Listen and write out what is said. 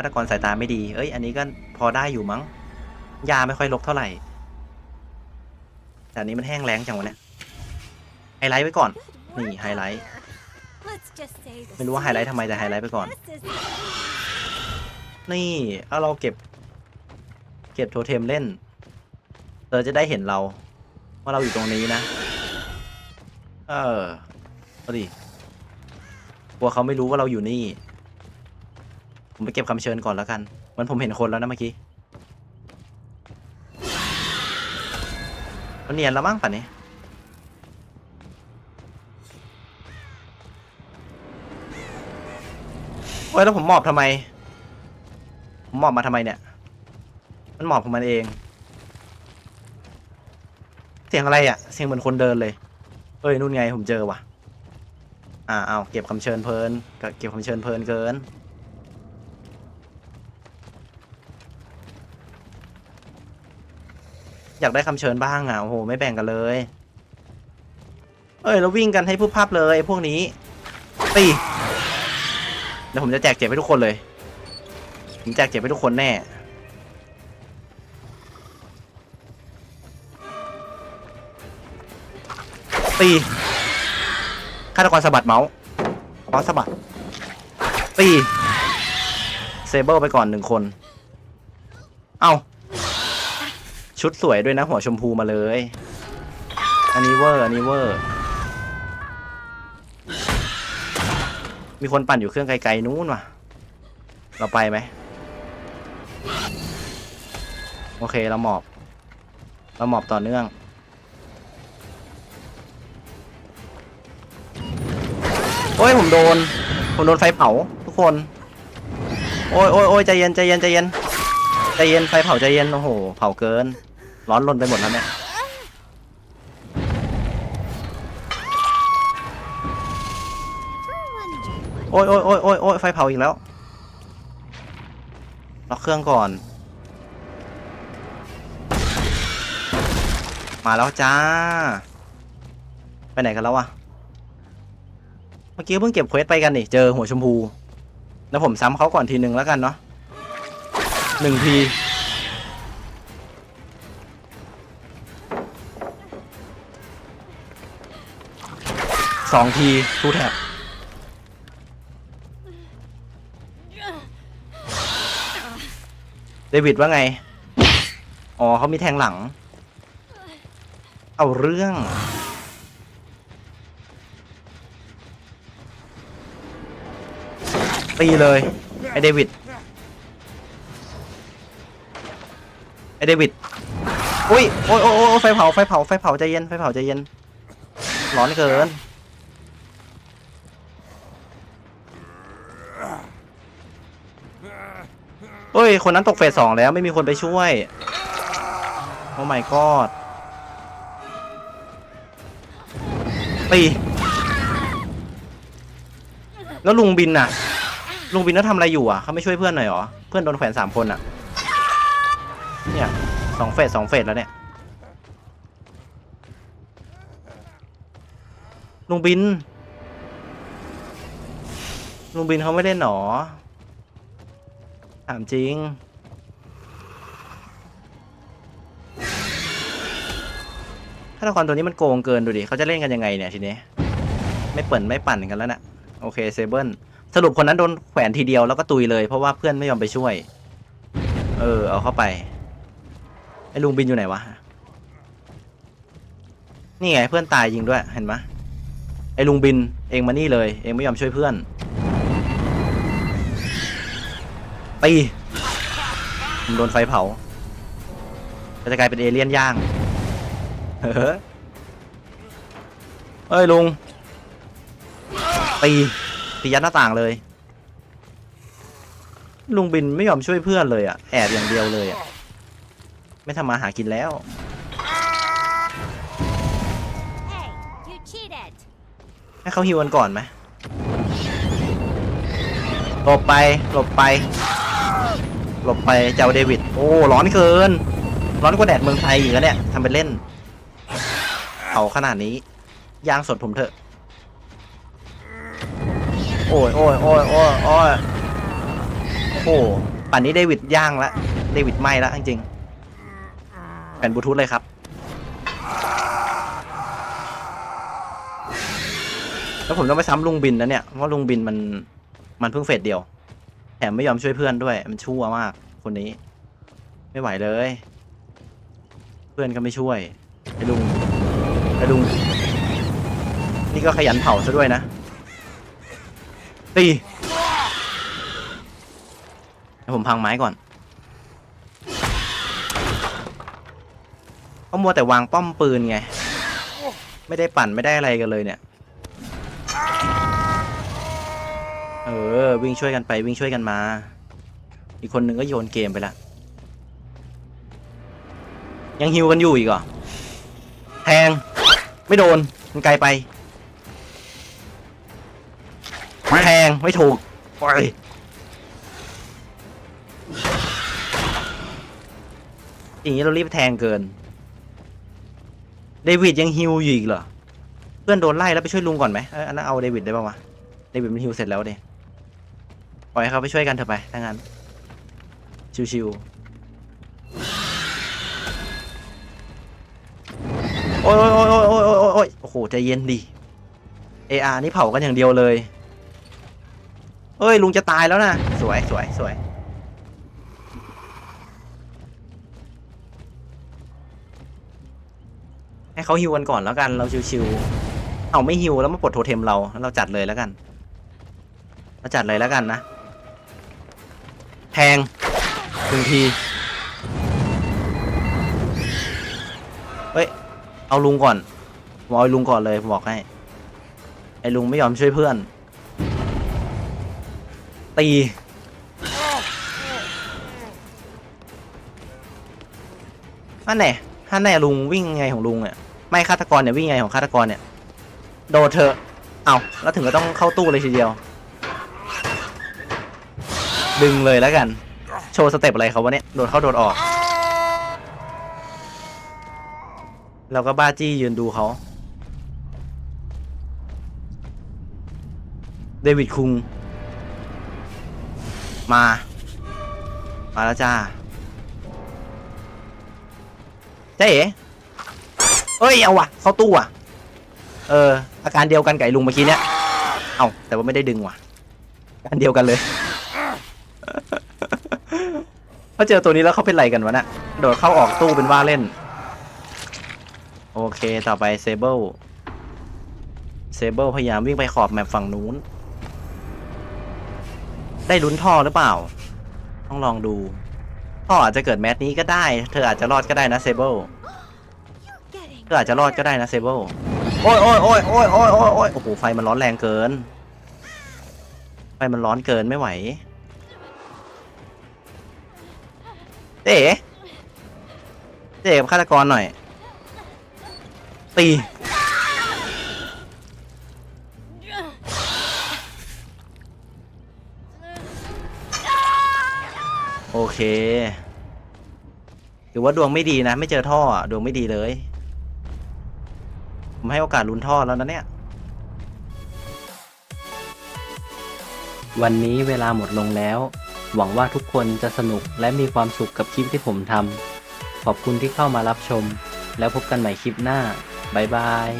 ฆาตกรสายตาไม่ดี เอ้ย อันนี้ก็พอได้อยู่มั้ง ยาไม่ค่อยลกเท่าไหร่ แต่อันนี้มันแห้งแล้งจังวะเนี่ย ไฮไลท์ไว้ก่อน นี่ไฮไลท์ ไม่รู้ว่าไฮไลท์ทำไมแต่ไฮไลท์ไปก่อน นี่เอาเราเก็บ เก็บโทเทมเล่น เธอจะได้เห็นเรา ว่าเราอยู่ตรงนี้นะ เออเอาดิกลัวเขาไม่รู้ว่าเราอยู่นี่ ผมไปเก็บคำเชิญก่อนแล้วกัน มันผมเห็นคนแล้วนะเมื่อกี้เขาเนียนแล้วมั้งป่ะนี้โอ้ยแล้วผมหมอบทำไม ผมหมอบมาทำไมเนี่ย มันหมอบของมันเอง เสียงอะไรอะ่ะ เสียงเหมือนคนเดินเลย เอ้ยนู่นไงผมเจอว่ะ อ่าเอาเก็บคำเชิญเพลินก็เก็บคำเชิญเพลินเกิน อยากได้คำเชิญบ้างอะโอ้โหไม่แบ่งกันเลย เอ้ยเราวิ่งกันให้ผู้ภาพเลยพวกนี้ตีเดี๋ยวผมจะแจกเจ็บให้ทุกคนเลยผมแจกเจ็บให้ทุกคนแน่ตีฆาตกรสะบัดเมาส์เมาส์สะบัดตีเซเบอร์ไปก่อนหนึ่งคน เอา ชุดสวยด้วยนะ หัวชมพูมาเลย อันนี้เวอร์ อันนี้เวอร์ มีคนปั่นอยู่เครื่องไกลๆนู้นว่ะ เราไปไหม โอเค เราหมอบ เราหมอบต่อเนื่อง โอ้ย ผมโดน ผมโดนไฟเผา ทุกคน โอ้ยโอ้ยโอ้ยใจเย็น ใจเย็น ใจเย็น ใจเย็น ไฟเผาใจเย็น โอ้โห เผาเกิน ร้อนรนไปหมดแล้วเนี่ยโอ้ยโอ้ยโอ้ยโอ้ยโอ้ยไฟเผาอีกแล้วล็อกเครื่องก่อน มาแล้วจ้า ไปไหนกันแล้ววะเมื่อกี้เพิ่งเก็บเควสไปกันนี่เจอหัวชมพู แล้วผมซ้ำเขาก่อนทีหนึ่งแล้วกันเนาะหนึ่งที สองทีทูแท็บเดวิดว่าไง อ๋อเขามีแทงหลัง เอาเรื่องตีเลย ไอเดวิด ไอเดวิด อุ้ย โอ้ยโอ้ยโอ้ยไฟเผา ไฟเผา ไฟเผาใจเย็น ไฟเผาใจเย็น ร้อนเกิน เฮ้ย คนนั้นตกเฟสสองแล้วไม่มีคนไปช่วย โอ้ my god ตี แล้วลุงบินน่ะ ลุงบินเขาทำอะไรอยู่อะเขาไม่ช่วยเพื่อนหน่อยหรอ เพื่อนโดนแขวนสามคนอะ เนี่ยสองเฟสสองเฟสแล้วเนี่ยลุงบินลุงบินเขาไม่เล่นหรอ ถามจริง ถ้าละครตัวนี้มันโกงเกินดูดิเขาจะเล่นกันยังไงเนี่ยทีนี้ ไม่เปิ่นไม่ปั่นกันแล้วนะ่ะ โอเคเซเบิลสรุปคนนั้นโดนแขวนทีเดียวแล้วก็ตุยเลยเพราะว่าเพื่อนไม่ยอมไปช่วย เออ เอาเข้าไป ไอ้ลุงบินอยู่ไหนวะ นี่ไงเพื่อนตายยิงด้วยเห็นไหมไอ้ลุงบินเองมานี่เลย เองไม่ยอมช่วยเพื่อน ตีผมโดนไฟเผาจะกลายเป็นเอเลี่ยนย่าง เฮ้ยลุง ตีตียัดหน้าต่างเลย ลุงบินไม่ยอมช่วยเพื่อนเลยอะ แอบอย่างเดียวเลยอะ ไม่ทำมาหากินแล้ว ให้เขาฮิวันก่อนไหมหลบไปหลบไป หลบไปเจ้าเดวิด โอ้ ร้อนเกิน ร้อนกว่าแดดเมืองไทยอีกแล้วเนี่ยทำเป็นเล่นเผาขนาดนี้ ยางสดผมเถอะ โอ้ยโอ้ยโอ้ยโอ้ยโอ้ยโอ้โหป่านนี้เดวิดย่างละ เดวิดไหม้ละจริงๆแผ่นบลูทูธเลยครับ แล้วผมต้องไปซ้ำลุงบินนะเนี่ย เพราะลุงบินมันมันเพิ่งเฟสเดียว แถมไม่ยอมช่วยเพื่อนด้วย มันชั่วมากคนนี้ ไม่ไหวเลย เพื่อนก็ไม่ช่วยไอ้ลุงไอ้ลุง นี่ก็ขยันเผาซะด้วยนะ ตีให้ผมพังไม้ก่อนเขามัวแต่วางป้อมปืนไง ไม่ได้ปั่นไม่ได้อะไรกันเลยเนี่ย เออ วิ่งช่วยกันไปวิ่งช่วยกันมา อีกคนนึงก็โยนเกมไปละ ยังฮิวกันอยู่อีกเหรอแทง ไม่โดน มันไกลไป แทง ไม่ถูกปล่อยอย่างนี้เรารีบแทงเกิน เดวิดยังฮิวอยู่อีกเหรอ เพื่อนโดนไล่แล้วไปช่วยลุงก่อนไหมเอออันนั้นเอาเดวิดได้ป่าวะ เดวิดมันฮิวเสร็จแล้วเด้ ปล่อยให้เขาไปช่วยกันเถอะไปถ้างั้น ชิวๆ โอ้ยโอ้ยโอ้ยโอ้ยโอ้ยโอ้ยโอ้ยโอ้โหใจเย็นดิเออานี่เผากันอย่างเดียวเลย เอ้ย ลุงจะตายแล้วนะ สวยสวยสวยให้เขาฮิวกันก่อนแล้วกันเราชิวๆเอาไม่ฮิวแล้วมาปลดโทเทมเราเราจัดเลยแล้วกัน เราจัดเลยแล้วกันนะ ทงหนึ่งทีเฮ้ย เอาลุงก่อนผมเอาลุงก่อนเลยผมบอกให้ ไอ้ลุงไม่ยอมช่วยเพื่อน ตีนั่นแน่ท่าแน่ลุงวิ่งไงของลุงเนี่ยไม่ฆาตกรเนี่ยวิ่งไงของฆาตกรเนี่ย โดเถอเอาแล้วถึงก็ต้องเข้าตู้เลยทีเดียว ดึงเลยแล้วกัน โชว์สเต็ปอะไรเขาวะเนี่ย โดดเข้าโดดออก เราก็บ้าจี้ยืนดูเขา เดวิดคุง มา มาแล้วจ้าเจ๊เอ๋เอ้ย เอาว่ะเข้าตู้อะ เออ อาการเดียวกันไอ้ลุงเมื่อกี้เนี้ย เอาแต่ว่าไม่ได้ดึงว่ะอาการเดียวกันเลย พอเจอตัวนี้แล้วเขาเป็นไรกันวะน่ะโดดเข้าออกตู้เป็นว่าเล่น โอเคต่อไปเซเบิลเซเบิลพยายามวิ่งไปขอบแมปฝั่งนู้น ได้ลุ้นท่อหรือเปล่า ต้องลองดู ท่ออาจจะเกิดแมตช์นี้ก็ได้ เธออาจจะรอดก็ได้นะเซเบิลเธออาจจะรอดก็ได้นะเซเบิลโอ้ยโอ้ยโอ้ยโอ้ยโอ้ยโอ้ยโอ้ยโอ้โหไฟมันร้อนแรงเกิน ไฟมันร้อนเกินไม่ไหว เจ๊เจ๊กับฆาตกรหน่อย ตี โอเคถือว่าดวงไม่ดีนะ ไม่เจอท่อดวงไม่ดีเลย ผมให้โอกาสลุ้นท่อแล้วนะเนี่ย วันนี้เวลาหมดลงแล้ว หวังว่าทุกคนจะสนุกและมีความสุขกับคลิปที่ผมทำขอบคุณที่เข้ามารับชม แล้วพบกันใหม่คลิปหน้า บ๊ายบาย